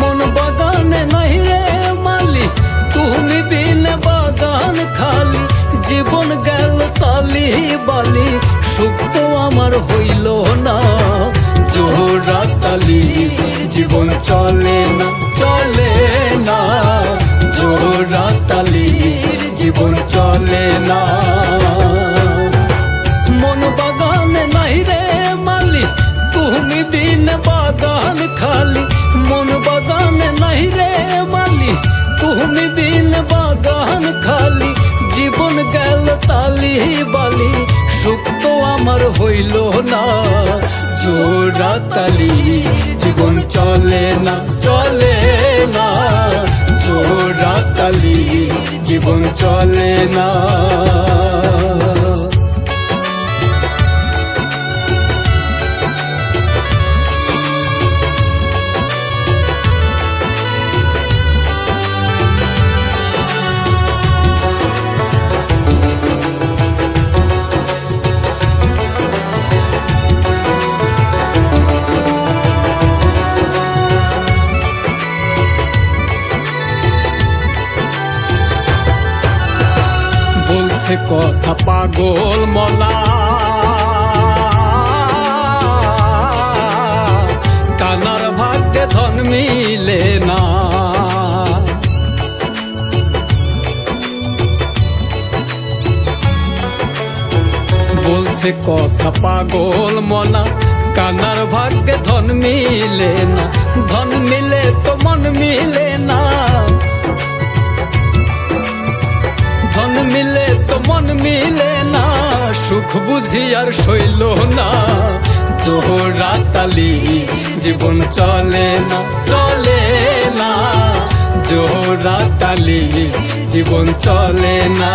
মন বদনে নাই রে মালি, তুমি বিনা বদন খালি, জীবন গেল তালি বালি, সুখ তো আমার হইল না। জোহরা তালি, জীবন চলে না চলে না। জোহরা তালি বালি, সুখ তো আমার হইল না। জোড়া তালি, জীবন চলে না চলে না। জোড়া তালি, জীবন চলে না। বলছে কথা পাগল মনা কানার ভাগ্যে ধন মিলে না। বলছে কথা পাগল মনা কানার ভাগ্যে ধন মিলে না। ধন মিলে তো মন মিলে মিলে না, সুখ বুঝি আর শৈল না। জোহরা তালি, জীবন চলে না চলে না। জোহরা তালি, জীবন চলে না।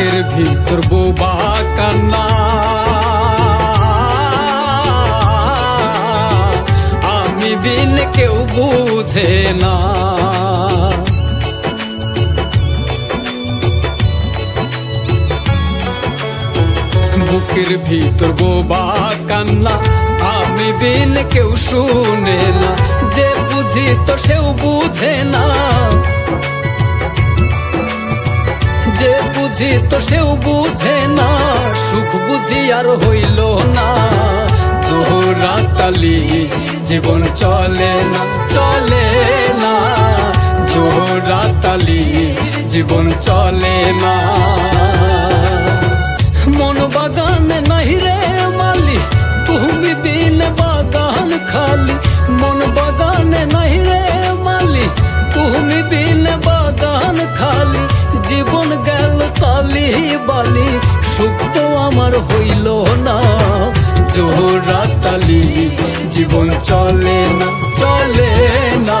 বুকের ভিতর বোবা কান্না। আমি বিন কেউ বুঝে না। বুকের ভিতর বোবা কান্না। আমি বিন কেউ শুনে না। যে বুঝি তো সেও বুঝে না। যে বুঝি তো সেও বুঝে না, সুখ বুঝি আর হইল না। জোহরা তালি, জীবন চলে না চলে না। জোহরা তালি, জীবন চলে না। জীবন গেল তালি বালি, সুখ তো আমার হইল না। জোহরা তালি, জীবন চলে না চলে না।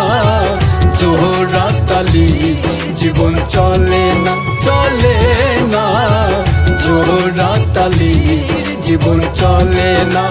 জোহরা তালি, জীবন চলে না চলে না। জোহরা তালি, জীবন চলে না।